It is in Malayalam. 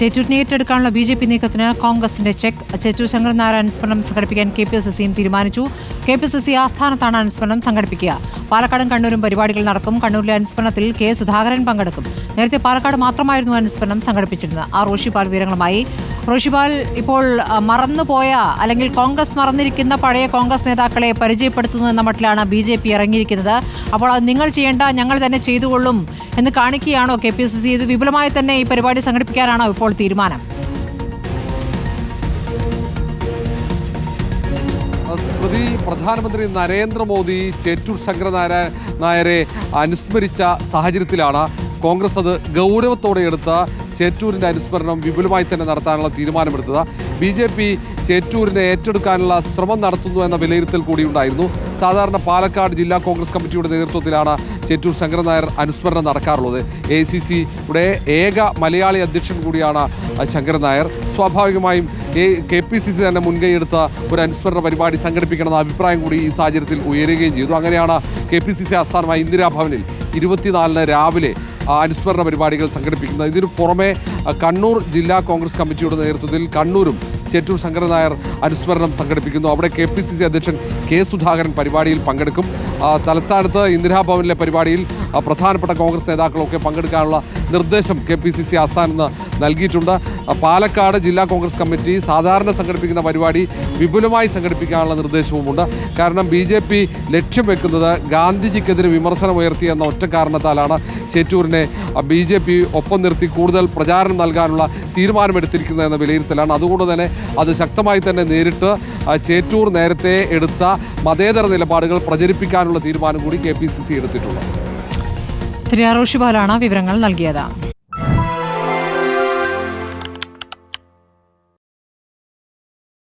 ചേറ്റൂരിനെ ഏറ്റെടുക്കാനുള്ള ബി ജെ പി നീക്കത്തിന് കോൺഗ്രസിന്റെ ചെക്ക് ചേറ്റൂർ ശങ്കരനാരായണ അനുസ്മരണം സംഘടിപ്പിക്കാൻ കെ പി എസ് സിയും തീരുമാനിച്ചു. കെ പി എസ് സി ആസ്ഥാനത്താണ് അനുസ്മരണം സംഘടിപ്പിക്കുക. പാലക്കാടും കണ്ണൂരും പരിപാടികൾ നടക്കും. കണ്ണൂരിലെ അനുസ്മരണത്തിൽ കെ സുധാകരൻ പങ്കെടുക്കും. നേരത്തെ പാലക്കാട് മാത്രമായിരുന്നു അനുസ്മരണം സംഘടിപ്പിച്ചിരുന്നത്. ആ റോഷിപാൽ വിവരങ്ങളുമായി. റോഷിപാൽ ഇപ്പോൾ മറന്നുപോയ അല്ലെങ്കിൽ കോൺഗ്രസ് മറന്നിരിക്കുന്ന പഴയ കോൺഗ്രസ് നേതാക്കളെ പരിചയപ്പെടുത്തുന്നു എന്ന മട്ടിലാണ് ബി ജെ പി ഇറങ്ങിയിരിക്കുന്നത്. അപ്പോൾ അത് നിങ്ങൾ ചെയ്യേണ്ട ഞങ്ങൾ തന്നെ ചെയ്തുകൊള്ളും എന്ന് കാണിക്കുകയാണോ കെ പി സി സി. ഇത് വിപുലമായി തന്നെ ഈ പരിപാടി സംഘടിപ്പിക്കാനാണോ ഇപ്പോൾ തീരുമാനം? സ്മൃതി പ്രധാനമന്ത്രി നരേന്ദ്രമോദി ചേറ്റൂർ ശങ്കരനാരായ നായരെ അനുസ്മരിച്ച സാഹചര്യത്തിലാണ് കോൺഗ്രസ് അത് ഗൗരവത്തോടെ എടുത്ത ചേറ്റൂരിന്റെ അനുസ്മരണം വിപുലമായി തന്നെ നടത്താനുള്ള തീരുമാനമെടുത്തത്. ബി ജെ പി ചേറ്റൂരിനെ ഏറ്റെടുക്കാനുള്ള ശ്രമം നടത്തുന്നു എന്ന വിലയിരുത്തൽ കൂടി ഉണ്ടായിരുന്നു. സാധാരണ പാലക്കാട് ജില്ലാ കോൺഗ്രസ് കമ്മിറ്റിയുടെ നേതൃത്വത്തിലാണ് ചേറ്റൂർ ശങ്കരൻ നായർ അനുസ്മരണം നടക്കാറുള്ളത്. എ സി സിയുടെ ഏക മലയാളി അധ്യക്ഷൻ കൂടിയാണ് ശങ്കരൻ നായർ. സ്വാഭാവികമായും കെ പി സി സി തന്നെ മുൻകൈയെടുത്ത ഒരു അനുസ്മരണ പരിപാടി സംഘടിപ്പിക്കണമെന്ന അഭിപ്രായം കൂടി ഈ സാഹചര്യത്തിൽ ഉയരുകയും ചെയ്തു. അങ്ങനെയാണ് കെ പി സി സി ആസ്ഥാനമായ ഇന്ദിരാഭവനിൽ ഇരുപത്തിനാലിന് രാവിലെ അനുസ്മരണ പരിപാടികൾ സംഘടിപ്പിക്കുന്നത്. ഇതിനു പുറമെ കണ്ണൂർ ജില്ലാ കോൺഗ്രസ് കമ്മിറ്റിയുടെ നേതൃത്വത്തിൽ കണ്ണൂരും ചേറ്റൂർ ശങ്കരൻ നായർ അനുസ്മരണം സംഘടിപ്പിക്കുന്നു. അവിടെ കെ പി സി സി അധ്യക്ഷൻ കെ സുധാകരൻ പരിപാടിയിൽ പങ്കെടുക്കും. തലസ്ഥാനത്ത് ഇന്ദിരാഭവനിലെ പരിപാടിയിൽ പ്രധാനപ്പെട്ട കോൺഗ്രസ് നേതാക്കളൊക്കെ പങ്കെടുക്കാനുള്ള നിർദ്ദേശം കെ പി സി സി ആസ്ഥാനത്ത് നൽകിയിട്ടുണ്ട്. പാലക്കാട് ജില്ലാ കോൺഗ്രസ് കമ്മിറ്റി സാധാരണ സംഘടിപ്പിക്കുന്ന പരിപാടി വിപുലമായി സംഘടിപ്പിക്കാനുള്ള നിർദ്ദേശവുമുണ്ട്. കാരണം ബി ജെ പി ലക്ഷ്യം വെക്കുന്നത് ഗാന്ധിജിക്കെതിരെ വിമർശനം ഉയർത്തി എന്ന ഒറ്റ കാരണത്താലാണ് ചേറ്റൂരിനെ ബി ജെ പി ഒപ്പം നിർത്തി കൂടുതൽ പ്രചാരണം നൽകാനുള്ള തീരുമാനമെടുത്തിരിക്കുന്നത് എന്ന വിലയിരുത്തലാണ്. അതുകൊണ്ട് തന്നെ അത് ശക്തമായി തന്നെ നേരിട്ട് ചേറ്റൂർ നേരത്തെ എടുത്ത മതേതര നിലപാടുകൾ പ്രചരിപ്പിക്കാനുള്ള തീരുമാനം കൂടി കെ പി സി സി എടുത്തിട്ടുണ്ട്. തിരിയാ ബാലാണ് വിവരങ്ങൾ നൽകിയത്